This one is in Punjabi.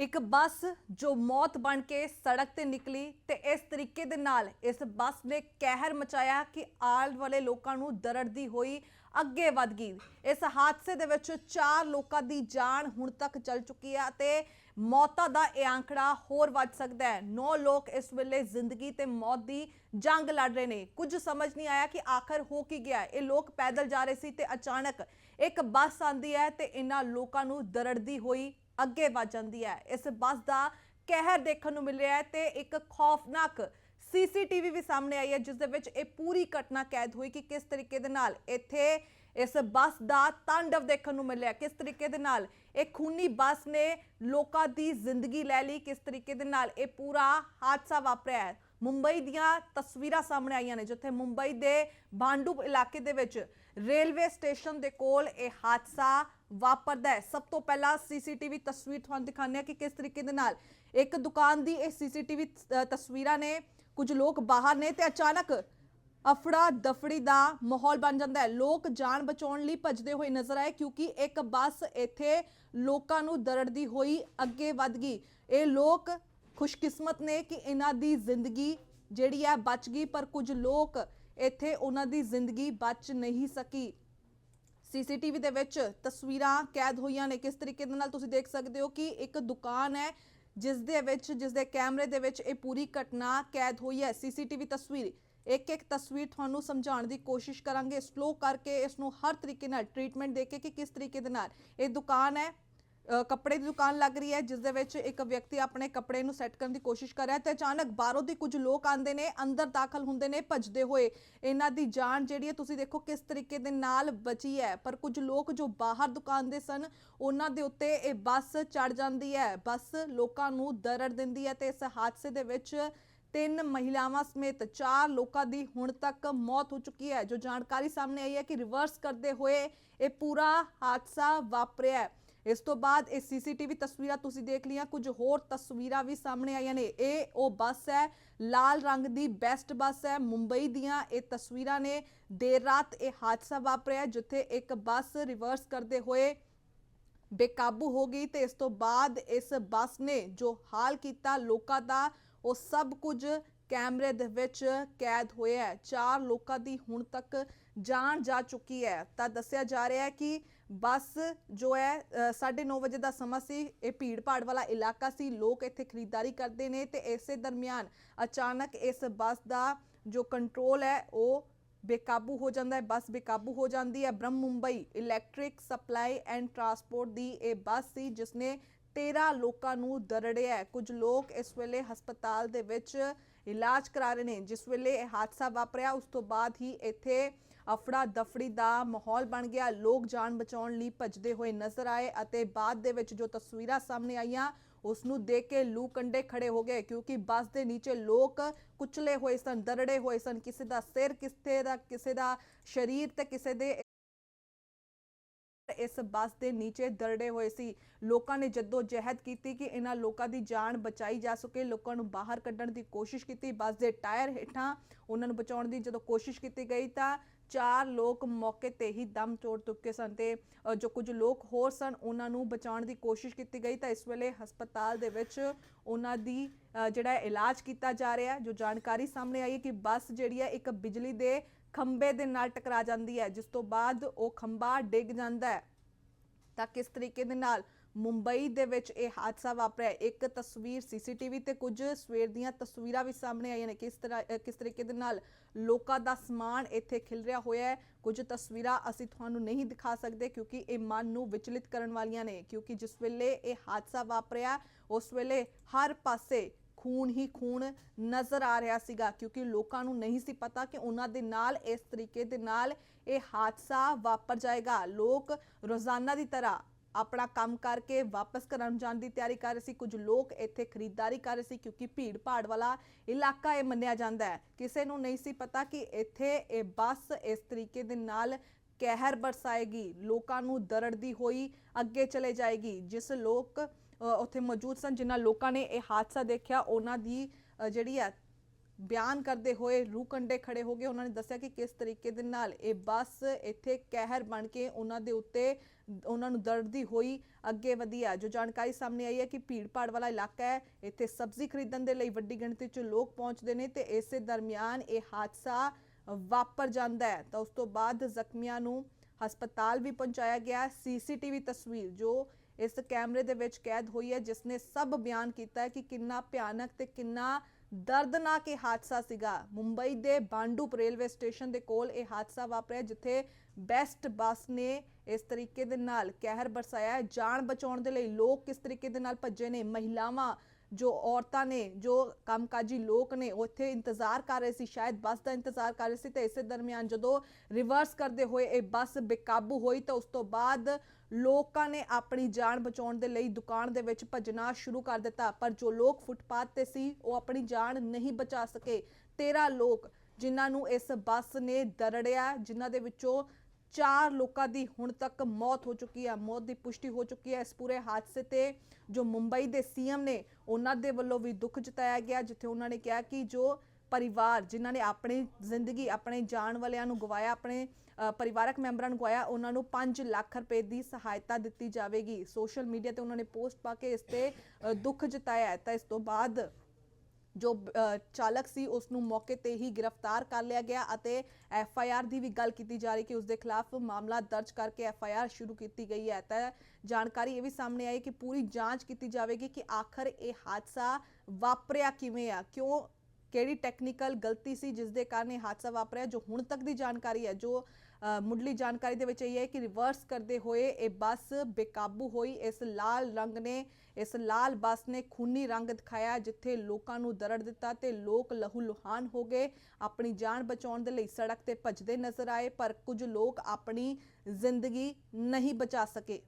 ਇੱਕ ਬੱਸ ਜੋ ਮੌਤ ਬਣ ਕੇ ਸੜਕ ਤੇ ਨਿਕਲੀ ਤੇ ਇਸ ਤਰੀਕੇ ਦੇ ਨਾਲ ਇਸ ਬੱਸ ਨੇ ਕਹਿਰ ਮਚਾਇਆ ਕਿ ਆਲ ਵਾਲੇ ਲੋਕਾਂ ਨੂੰ ਦਰੜਦੀ ਹੋਈ ਅੱਗੇ ਵੱਧ ਗਈ। ਇਸ ਹਾਦਸੇ ਦੇ ਵਿੱਚ 4 ਲੋਕਾਂ ਦੀ ਜਾਨ ਹੁਣ ਤੱਕ ਚਲ ਚੁੱਕੀ ਹੈ ਤੇ ਮੌਤਾਂ ਦਾ ਇਹ ਆંકੜਾ ਹੋਰ ਵੱਧ ਸਕਦਾ ਹੈ। 9 ਲੋਕ ਇਸ ਵੇਲੇ ਜ਼ਿੰਦਗੀ ਤੇ ਮੌਤ ਦੀ ਜੰਗ ਲੜ ਰਹੇ ਨੇ। ਕੁਝ ਸਮਝ ਨਹੀਂ ਆਇਆ ਕਿ ਆਖਰ ਹੋ ਕੀ ਗਿਆ। ਇਹ ਲੋਕ ਪੈਦਲ ਜਾ ਰਹੇ ਸੀ ਤੇ ਅਚਾਨਕ ਇੱਕ ਬੱਸ ਆਂਦੀ ਹੈ ਤੇ ਇਹਨਾਂ ਲੋਕਾਂ ਨੂੰ ਦਰੜਦੀ ਹੋਈ ਅੱਗੇ ਵੱਧ ਜਾਂਦੀ ਹੈ। ਇਸ ਬੱਸ ਦਾ ਕਹਿਰ ਦੇਖਣ ਨੂੰ ਮਿਲ ਰਿਹਾ ਹੈ ਤੇ ਇੱਕ ਖੌਫਨਾਕ ਸੀਸੀਟੀਵੀ ਵੀ ਸਾਹਮਣੇ ਆਈ ਹੈ, ਜਿਸ ਦੇ ਵਿੱਚ ਇਹ ਪੂਰੀ ਘਟਨਾ ਕੈਦ ਹੋਈ ਕਿ ਕਿਸ ਤਰੀਕੇ ਦੇ ਨਾਲ ਇੱਥੇ ਇਸ ਬੱਸ ਦਾ ਤਾਂਡਵ ਦੇਖਣ ਨੂੰ ਮਿਲਿਆ। ਕਿਸ ਤਰੀਕੇ ਦੇ ਨਾਲ ਇਹ ਖੂਨੀ ਬੱਸ ਨੇ ਲੋਕਾਂ ਦੀ ਜ਼ਿੰਦਗੀ ਲੈ ਲਈ, ਕਿਸ ਤਰੀਕੇ ਦੇ ਨਾਲ ਇਹ ਪੂਰਾ ਹਾਦਸਾ ਵਾਪਰਿਆ ਹੈ। ਮੁੰਬਈ ਦੀਆਂ ਤਸਵੀਰਾਂ ਸਾਹਮਣੇ ਆਈਆਂ ਨੇ, ਜਿੱਥੇ ਮੁੰਬਈ ਦੇ ਭਾਂਡੂਪ ਇਲਾਕੇ ਦੇ ਵਿੱਚ ਰੇਲਵੇ ਸਟੇਸ਼ਨ ਦੇ ਕੋਲ ਇਹ ਹਾਦਸਾ ਵਾਪਰਦਾ ਹੈ। ਸਭ ਤੋਂ ਪਹਿਲਾਂ ਸੀਸੀਟੀਵੀ ਤਸਵੀਰ ਤੁਹਾਨੂੰ ਦਿਖਾਉਂਦੇ ਹਾਂ ਕਿ ਕਿਸ ਤਰੀਕੇ ਦੇ ਨਾਲ ਇੱਕ ਦੁਕਾਨ ਦੀ ਇਹ ਸੀਸੀਟੀਵੀ ਤਸਵੀਰਾਂ ਨੇ ਕੁਝ ਲੋਕ ਬਾਹਰ ਨੇ ਤੇ ਅਚਾਨਕ ਅਫੜਾ ਦਫੜੀ ਦਾ ਮਾਹੌਲ ਬਣ ਜਾਂਦਾ ਹੈ। ਲੋਕ ਜਾਨ ਬਚਾਉਣ ਲਈ ਭੱਜਦੇ ਹੋਏ ਨਜ਼ਰ ਆਏ ਕਿਉਂਕਿ ਇੱਕ ਬੱਸ ਇੱਥੇ ਲੋਕਾਂ ਨੂੰ ਦਰੜਦੀ ਹੋਈ ਅੱਗੇ ਵੱਧ ਗਈ। ਇਹ ਲੋਕ ਖੁਸ਼ਕਿਸਮਤ ਨੇ ਕਿ ਇਹਨਾਂ ਦੀ ਜ਼ਿੰਦਗੀ ਜਿਹੜੀ ਹੈ ਬਚ ਗਈ, ਪਰ ਕੁਝ ਲੋਕ ਇੱਥੇ ਉਹਨਾਂ ਦੀ ਜ਼ਿੰਦਗੀ ਬਚ ਨਹੀਂ ਸਕੀ। ਸੀਸੀਟੀਵੀ ਦੇ ਵਿੱਚ ਤਸਵੀਰਾਂ ਕੈਦ ਹੋਈਆਂ ਨੇ। ਕਿਸ ਤਰੀਕੇ ਦੇ ਨਾਲ ਤੁਸੀਂ ਦੇਖ ਸਕਦੇ ਹੋ ਕਿ ਇੱਕ ਦੁਕਾਨ ਹੈ, ਜਿਸ ਦੇ ਵਿੱਚ, ਜਿਸ ਦੇ ਕੈਮਰੇ ਦੇ ਵਿੱਚ ਇਹ ਪੂਰੀ ਘਟਨਾ ਕੈਦ ਹੋਈ ਹੈ। ਸੀਸੀਟੀਵੀ ਤਸਵੀਰ ਇੱਕ ਇੱਕ ਤਸਵੀਰ ਤੁਹਾਨੂੰ ਸਮਝਾਉਣ ਦੀ ਕੋਸ਼ਿਸ਼ ਕਰਾਂਗੇ। ਸਲੋ ਕਰਕੇ, ਇਸ ਨੂੰ ਹਰ ਤਰੀਕੇ ਨਾਲ ਟ੍ਰੀਟਮੈਂਟ ਦੇ ਕੇ ਕਿ ਕਿਸ ਤਰੀਕੇ ਦੇ ਨਾਲ ਇਹ ਦੁਕਾਨ ਹੈ ਕੱਪੜੇ ਦੀ ਦੁਕਾਨ ਲੱਗ ਰਹੀ ਹੈ, ਜਿਸ ਦੇ ਵਿੱਚ ਇੱਕ ਵਿਅਕਤੀ ਆਪਣੇ ਕੱਪੜੇ ਨੂੰ ਸੈੱਟ ਕਰਨ ਦੀ ਕੋਸ਼ਿਸ਼ ਕਰ ਰਿਹਾ ਤੇ ਅਚਾਨਕ ਬਾਹਰੋਂ ਦੀ ਕੁਝ ਲੋਕ ਆਂਦੇ ਨੇ, ਅੰਦਰ ਦਾਖਲ ਹੁੰਦੇ ਨੇ, ਭੱਜਦੇ ਹੋਏ। ਇਹਨਾਂ ਦੀ ਜਾਨ ਜਿਹੜੀ ਹੈ, ਤੁਸੀਂ ਦੇਖੋ ਕਿਸ ਤਰੀਕੇ ਦੇ ਨਾਲ ਬਚੀ ਹੈ। ਪਰ ਕੁਝ ਲੋਕ ਜੋ ਬਾਹਰ ਦੁਕਾਨ ਦੇ ਸਨ, ਉਹਨਾਂ ਦੇ ਉੱਤੇ ਇਹ ਬੱਸ ਚੜ ਜਾਂਦੀ ਹੈ। ਬੱਸ ਲੋਕਾਂ ਨੂੰ ਦਰੜ ਦਿੰਦੀ ਹੈ ਤੇ ਇਸ ਹਾਦਸੇ ਦੇ ਵਿੱਚ ਤਿੰਨ ਮਹਿਲਾਵਾਂ ਸਮੇਤ ਚਾਰ ਲੋਕਾਂ ਦੀ ਹੁਣ ਤੱਕ ਮੌਤ ਹੋ ਚੁੱਕੀ ਹੈ। ਜੋ ਜਾਣਕਾਰੀ ਸਾਹਮਣੇ ਆਈ ਹੈ ਕਿ ਰਿਵਰਸ ਕਰਦੇ ਹੋਏ ਇਹ ਪੂਰਾ ਹਾਦਸਾ ਵਾਪਰਿਆ ਹੈ। ਇਸ ਤੋਂ ਬਾਅਦ ਇਹ ਸੀਸੀਟੀਵੀ ਤਸਵੀਰਾਂ ਤੁਸੀਂ ਦੇਖ ਲਈਆਂ, ਕੁਝ ਹੋਰ ਤਸਵੀਰਾਂ ਵੀ ਸਾਹਮਣੇ ਆਈਆਂ ਨੇ। ਇਹ ਉਹ ਬੱਸ ਹੈ, ਲਾਲ ਰੰਗ ਦੀ ਬੈਸਟ ਬੱਸ ਹੈ, ਮੁੰਬਈ ਦੀਆਂ ਇਹ ਤਸਵੀਰਾਂ ਨੇ। ਦੇਰ ਰਾਤ ਇਹ ਹਾਦਸਾ ਵਾਪਰਿਆ, ਜਿੱਥੇ ਇੱਕ ਬੱਸ ਰਿਵਰਸ ਕਰਦੇ ਹੋਏ ਬੇਕਾਬੂ ਹੋ ਗਈ ਤੇ ਇਸ ਤੋਂ ਬਾਅਦ ਇਸ ਬੱਸ ਨੇ ਜੋ ਹਾਲ ਕੀਤਾ ਲੋਕਾਂ ਦਾ, ਉਹ ਸਭ ਕੁਝ ਕੈਮਰੇ ਦੇ ਵਿੱਚ ਕੈਦ ਹੋਇਆ ਹੈ। ਚਾਰ ਲੋਕਾਂ ਦੀ ਹੁਣ ਤੱਕ ਜਾਨ ਜਾ ਚੁੱਕੀ ਹੈ। ਤਾਂ ਦੱਸਿਆ ਜਾ ਰਿਹਾ ਹੈ ਕਿ ਬੱਸ ਜੋ ਹੈ 9:30 ਵਜੇ ਦਾ ਸਮਾਂ ਸੀ, ਇਹ ਭੀੜ ਭਾੜ ਵਾਲਾ ਇਲਾਕਾ ਸੀ, ਲੋਕ ਇੱਥੇ ਖਰੀਦਦਾਰੀ ਕਰਦੇ ਨੇ ਤੇ ਇਸੇ ਦਰਮਿਆਨ ਅਚਾਨਕ ਇਸ ਬੱਸ ਦਾ ਜੋ ਕੰਟਰੋਲ ਹੈ, ਉਹ ਬੇਕਾਬੂ ਹੋ ਜਾਂਦਾ ਹੈ, ਬੱਸ ਬੇਕਾਬੂ ਹੋ ਜਾਂਦੀ ਹੈ। Brihan Mumbai electric supply and transport ਦੀ ਇਹ ਬੱਸ ਸੀ ਜਿਸ ਨੇ 13 ਲੋਕਾਂ ਨੂੰ ਦਰੜਿਆ ਹੈ। ਕੁਝ ਲੋਕ ਇਸ ਵੇਲੇ ਹਸਪਤਾਲ ਦੇ ਵਿੱਚ ਇਲਾਜ ਕਰਾ ਰਹੇ ਨੇ। ਜਿਸ ਵੇਲੇ ਇਹ ਹਾਦਸਾ ਵਾਪਰਿਆ, ਉਸ ਤੋਂ ਬਾਅਦ ਹੀ ਇੱਥੇ ਅਫੜਾ ਦਫੜੀ ਦਾ ਮਾਹੌਲ ਬਣ ਗਿਆ। ਲੋਕ ਜਾਨ ਬਚਾਉਣ ਲਈ ਭੱਜਦੇ ਹੋਏ ਨਜ਼ਰ ਆਏ ਅਤੇ ਬਾਅਦ ਦੇ ਵਿੱਚ ਜੋ ਤਸਵੀਰਾਂ ਸਾਹਮਣੇ ਆਈਆਂ ਉਸ ਨੂੰ ਦੇਖ ਕੇ ਲੂ ਕੰਡੇ ਖੜੇ ਹੋ ਗਏ ਕਿਉਂਕਿ ਬੱਸ ਦੇ ਨੀਚੇ ਲੋਕ ਕੁਚਲੇ ਹੋਏ ਸਨ, ਦਰੜੇ ਹੋਏ ਸਨ। ਕਿਸੇ ਦਾ ਸਿਰ ਕਿਸੇ ਦਾ ਕਿਸੇ ਦਾ ਸਰੀਰ ਤੇ ਕਿਸੇ ਦੇ ਇਸ ਬੱਸ ਦੇ ਨੀਚੇ ਦਰੜੇ ਹੋਏ ਸੀ। ਲੋਕਾਂ ਨੇ ਜੱਦੋ ਜਹਿਦ ਕੀਤੀ ਕਿ ਇਹਨਾਂ ਲੋਕਾਂ ਦੀ ਜਾਨ ਬਚਾਈ ਜਾ ਸਕੇ। ਲੋਕਾਂ ਨੂੰ ਬਾਹਰ ਕੱਢਣ ਦੀ ਕੋਸ਼ਿਸ਼ ਕੀਤੀ। ਬੱਸ ਦੇ ਟਾਇਰ ਹੇਠਾਂ ਉਹਨਾਂ ਨੂੰ ਬਚਾਉਣ ਦੀ ਜਦੋਂ ਕੋਸ਼ਿਸ਼ ਕੀਤੀ ਗਈ ਤਾਂ ਚਾਰ ਲੋਕ ਮੌਕੇ ਤੇ ਹੀ ਦਮ ਤੋੜ ਚੁੱਕੇ ਸਨ ਤੇ ਜੋ ਕੁਝ ਲੋਕ ਹੋਰ ਸਨ ਉਹਨਾਂ ਨੂੰ ਬਚਾਉਣ ਦੀ ਕੋਸ਼ਿਸ਼ ਕੀਤੀ ਗਈ ਤਾਂ ਇਸ ਵੇਲੇ ਹਸਪਤਾਲ ਦੇ ਵਿੱਚ ਉਹਨਾਂ ਦੀ ਜਿਹੜਾ ਇਲਾਜ ਕੀਤਾ ਜਾ ਰਿਹਾ ਜੋ ਜਾਣਕਾਰੀ ਸਾਹਮਣੇ ਆਈ ਹੈ ਕਿ ਬੱਸ ਜਿਹੜੀ ਹੈ ਇੱਕ ਬਿਜਲੀ ਦੇ ਖੰਬੇ ਦੇ ਨਾਲ ਟਕਰਾ ਜਾਂਦੀ ਹੈ, ਜਿਸ ਤੋਂ ਬਾਅਦ ਉਹ ਖੰਭਾ ਡਿੱਗ ਜਾਂਦਾ ਹੈ। ਤਾਂ ਕਿਸ ਤਰੀਕੇ ਦੇ ਨਾਲ ਮੁੰਬਈ ਦੇ ਵਿੱਚ ਇਹ ਹਾਦਸਾ ਵਾਪਰਿਆ? ਇੱਕ ਤਸਵੀਰ ਸੀਸੀਟੀਵੀ ਤੇ ਕੁਝ ਸਵੇਰ ਦੀਆਂ ਤਸਵੀਰਾਂ ਵੀ ਸਾਹਮਣੇ ਆਈਆਂ ਨੇ। ਕਿਸ ਤਰ੍ਹਾਂ ਕਿਸ ਤਰੀਕੇ ਦੇ ਨਾਲ ਲੋਕਾਂ ਦਾ ਸਮਾਨ ਇੱਥੇ ਖਿਲ ਰਿਹਾ ਹੋਇਆ ਹੈ? ਕੁਝ ਤਸਵੀਰਾਂ ਅਸੀਂ ਤੁਹਾਨੂੰ ਨਹੀਂ ਦਿਖਾ ਸਕਦੇ ਕਿਉਂਕਿ ਇਹ ਮਨ ਨੂੰ ਵਿਚਲਿਤ ਕਰਨ ਵਾਲੀਆਂ ਨੇ, ਕਿਉਂਕਿ ਜਿਸ ਵੇਲੇ ਇਹ ਹਾਦਸਾ ਵਾਪਰਿਆ, ਉਸ ਵੇਲੇ ਹਰ ਪਾਸੇ ਖੂਨ ਹੀ ਖੂਨ ਨਜ਼ਰ ਆ ਰਿਹਾ ਸੀਗਾ, ਕਿਉਂਕਿ ਲੋਕਾਂ ਨੂੰ ਨਹੀਂ ਸੀ ਪਤਾ ਕਿ ਉਹਨਾਂ ਦੇ ਨਾਲ ਇਸ ਤਰੀਕੇ ਦੇ ਨਾਲ ਇਹ ਹਾਦਸਾ ਵਾਪਰ ਜਾਏਗਾ। ਲੋਕ ਰੋਜ਼ਾਨਾ ਦੀ ਤਰ੍ਹਾਂ ਆਪਣਾ ਕੰਮ ਕਰਕੇ ਵਾਪਸ ਘਰਾਂ ਜਾਣ ਦੀ ਤਿਆਰੀ ਕਰ ਰਹੇ ਸੀ। ਕੁਝ ਲੋਕ ਇੱਥੇ ਖਰੀਦਦਾਰੀ ਕਰ ਰਹੇ ਸੀ, ਕਿਉਂਕਿ ਭੀੜ ਭਾੜ ਵਾਲਾ ਇਲਾਕਾ ਇਹ ਮੰਨਿਆ ਜਾਂਦਾ ਹੈ। ਕਿਸੇ ਨੂੰ ਨਹੀਂ ਸੀ ਪਤਾ ਕਿ ਇੱਥੇ ਇਹ ਬੱਸ ਇਸ ਤਰੀਕੇ ਦੇ ਨਾਲ ਕਹਿਰ ਬਰਸਾਏਗੀ। ਲੋਕਾਂ ਨੂੰ ਦਰੜਦੀ ਹੋਈ ਅੱਗੇ ਚਲੇ ਜਾਏਗੀ, ਜਿਸ ਲੋਕ ਉੱਥੇ ਮੌਜੂਦ ਸਨ, ਜਿਨ੍ਹਾਂ ਲੋਕਾਂ ਨੇ ਇਹ ਹਾਦਸਾ ਦੇਖਿਆ। ਉਹਨਾਂ ਦੀ ਜਿਹੜੀ ਹੈ, ਬਿਆਨ ਕਰਦੇ ਹੋਏ ਰੂਹ ਕੰਡੇ ਖੜੇ ਹੋ ਗਏ। ਉਹਨਾਂ ਨੇ ਦੱਸਿਆ ਕਿ ਕਿਸ ਤਰੀਕੇ ਦੇ ਨਾਲ ਇਹ ਬੱਸ ਇੱਥੇ ਕਹਿਰ ਬਣ ਕੇ ਉਹਨਾਂ ਦੇ ਉੱਤੇ, ਉਹਨਾਂ ਨੂੰ ਦਰਦੀ ਹੋਈ ਅੱਗੇ ਵਧੀ ਜੋ ਜਾਣਕਾਰੀ ਸਾਹਮਣੇ ਆਈ ਹੈ ਕਿ ਭੀੜ-ਭਾੜ ਵਾਲਾ ਇਲਾਕਾ ਹੈ। ਇੱਥੇ ਸਬਜ਼ੀ ਖਰੀਦਣ ਦੇ ਲਈ ਵੱਡੀ ਗਿਣਤੀ 'ਚ ਲੋਕ ਪਹੁੰਚਦੇ ਨੇ ਤੇ ਇਸੇ ਦਰਮਿਆਨ ਇਹ ਹਾਦਸਾ ਵਾਪਰ ਜਾਂਦਾ ਹੈ। ਤਾਂ ਉਸ ਤੋਂ ਬਾਅਦ ਜ਼ਖਮੀਆਂ ਨੂੰ ਹਸਪਤਾਲ ਵੀ ਪਹੁੰਚਾਇਆ ਗਿਆ, ਸੀਸੀਟੀਵੀ ਤਸਵੀਰ, ਜੋ ਇਸ ਕੈਮਰੇ ਦੇ ਵਿੱਚ ਕੈਦ ਹੋਈ ਹੈ ਜਿਸ ਨੇ ਸਭ ਬਿਆਨ ਕੀਤਾ ਹੈ ਕਿ ਕਿੰਨਾ ਭਿਆਨਕ ਤੇ ਕਿੰਨਾ ਦਰਦਨਾਕ ਇਹ ਹਾਦਸਾ ਸੀਗਾ। ਮੁੰਬਈ ਦੇ ਬਾਂਡੂਪ ਰੇਲਵੇ ਸਟੇਸ਼ਨ ਦੇ ਕੋਲ ਇਹ ਹਾਦਸਾ ਵਾਪਰਿਆ, ਜਿੱਥੇ ਬੈਸਟ ਬੱਸ ਨੇ ਇਸ ਤਰੀਕੇ ਦੇ ਨਾਲ ਕਹਿਰ ਬਰਸਾਇਆ ਹੈ। ਜਾਨ ਬਚਾਉਣ ਦੇ ਲਈ ਲੋਕ ਕਿਸ ਤਰੀਕੇ ਦੇ ਨਾਲ ਭੱਜੇ ਨੇ? ਮਹਿਲਾਵਾਂ ਜੋ ਔਰਤਾਂ ਨੇ, ਜੋ ਕੰਮਕਾਜੀ ਲੋਕ ਨੇ, ਉਹ ਇੰਤਜ਼ਾਰ ਕਰ ਰਹੇ ਸੀ, ਸ਼ਾਇਦ ਬੱਸ ਦਾ ਇੰਤਜ਼ਾਰ ਕਰ ਰਹੇ ਸੀ, ਤੇ ਇਸੇ ਦਰਮਿਆਨ ਜਦੋਂ ਰਿਵਰਸ ਕਰਦੇ ਹੋਏ ਇਹ ਬੱਸ ਬੇਕਾਬੂ ਹੋਈ, ਤਾਂ ਉਸ ਤੋਂ ਬਾਅਦ ਲੋਕਾਂ ਨੇ ਆਪਣੀ ਜਾਨ ਬਚਾਉਣ ਦੇ ਲਈ ਦੁਕਾਨ ਦੇ ਵਿੱਚ ਭੱਜਣਾ ਸ਼ੁਰੂ ਕਰ ਦਿੱਤਾ। ਪਰ ਜੋ ਲੋਕ ਫੁੱਟਪਾਥ ਤੇ ਸੀ, ਉਹ ਆਪਣੀ ਜਾਨ ਨਹੀਂ ਬਚਾ ਸਕੇ। 13 ਲੋਕ ਜਿਨ੍ਹਾਂ ਨੂੰ ਇਸ ਬੱਸ ਨੇ ਦਰੜਿਆ, ਜਿਨ੍ਹਾਂ ਦੇ ਵਿੱਚੋਂ ਚਾਰ ਲੋਕਾਂ ਦੀ ਹੁਣ ਤੱਕ ਮੌਤ ਹੋ ਚੁੱਕੀ ਹੈ। ਮੌਤ ਦੀ ਪੁਸ਼ਟੀ ਹੋ ਚੁੱਕੀ ਹੈ। ਇਸ ਪੂਰੇ ਹਾਦਸੇ ਤੇ ਜੋ ਮੁੰਬਈ ਦੇ ਸੀਐਮ ਨੇ, ਉਹਨਾਂ ਦੇ ਵੱਲੋਂ ਵੀ ਦੁੱਖ ਜਤਾਇਆ ਗਿਆ, ਜਿੱਥੇ ਉਹਨਾਂ ਨੇ ਕਿਹਾ ਕਿ ਜੋ ਪਰਿਵਾਰ ਜਿਨ੍ਹਾਂ ਨੇ ਆਪਣੀ ਜ਼ਿੰਦਗੀ, ਆਪਣੇ ਜਾਣ ਵਾਲਿਆਂ ਨੂੰ ਗਵਾਇਆ, ਆਪਣੇ ਪਰਿਵਾਰਕ ਮੈਂਬਰਾਂ ਨੂੰ ਗਵਾਇਆ, ਉਹਨਾਂ ਨੂੰ 5 ਲੱਖ ਰੁਪਏ ਦੀ ਸਹਾਇਤਾ ਦਿੱਤੀ ਜਾਵੇਗੀ। ਸੋਸ਼ਲ ਮੀਡੀਆ ਤੇ ਉਹਨਾਂ ਨੇ ਪੋਸਟ ਪਾ ਕੇ ਇਸ ਤੇ ਦੁੱਖ ਜਤਾਇਆ ਹੈ। ਤਾਂ ਇਸ ਤੋਂ ਬਾਅਦ ਜੋ ਚਾਲਕ ਸੀ ਉਸ ਨੂੰ ਮੌਕੇ ਤੇ ਹੀ ਗ੍ਰਿਫਤਾਰ ਕਰ ਲਿਆ ਗਿਆ ਅਤੇ ਐਫ ਆਈ ਆਰ ਦੀ ਵੀ ਗੱਲ ਕੀਤੀ ਜਾ ਰਹੀ ਕਿ ਉਸ ਦੇ ਖਿਲਾਫ ਮਾਮਲਾ ਦਰਜ ਕਰਕੇ ਐਫ ਆਈ ਆਰ ਸ਼ੁਰੂ ਕੀਤੀ ਗਈ ਹੈ। ਤਾਂ ਜਾਣਕਾਰੀ ਇਹ ਵੀ ਸਾਹਮਣੇ ਆਈ ਕਿ ਪੂਰੀ ਜਾਂਚ ਕੀਤੀ ਜਾਵੇਗੀ ਕਿ ਆਖਰ ਇਹ ਹਾਦਸਾ ਵਾਪਰਿਆ ਕਿਵੇਂ ਆ, ਕਿਉਂ, ਕਿਹੜੀ ਟੈਕਨੀਕਲ ਗਲਤੀ ਸੀ ਜਿਸ ਦੇ ਕਾਰਨ ਇਹ ਹਾਦਸਾ ਵਾਪਰਿਆ, ਜੋ ਹੁਣ ਤੱਕ ਦੀ ਜਾਣਕਾਰੀ ਹੈ, ਜੋ ਮੁੱਢਲੀ ਜਾਣਕਾਰੀ ਦੇ ਵਿੱਚ ਇਹ ਹੈ ਕਿ ਰਿਵਰਸ ਕਰਦੇ ਹੋਏ ਇਹ ਬੱਸ ਬੇਕਾਬੂ ਹੋਈ। ਇਸ ਲਾਲ ਰੰਗ ਨੇ, ਇਸ ਲਾਲ ਬੱਸ ਨੇ ਖੂਨੀ ਰੰਗ ਦਿਖਾਇਆ ਜਿੱਥੇ ਲੋਕਾਂ ਨੂੰ ਦਰੜ ਦਿੱਤਾ ਤੇ ਲੋਕ ਲਹੂ ਲੁਹਾਨ ਹੋ ਗਏ। ਆਪਣੀ ਜਾਨ ਬਚਾਉਣ ਦੇ ਲਈ ਸੜਕ ਤੇ ਭੱਜਦੇ ਨਜ਼ਰ ਆਏ, ਪਰ ਕੁਝ ਲੋਕ ਆਪਣੀ ਜ਼ਿੰਦਗੀ ਨਹੀਂ ਬਚਾ ਸਕੇ।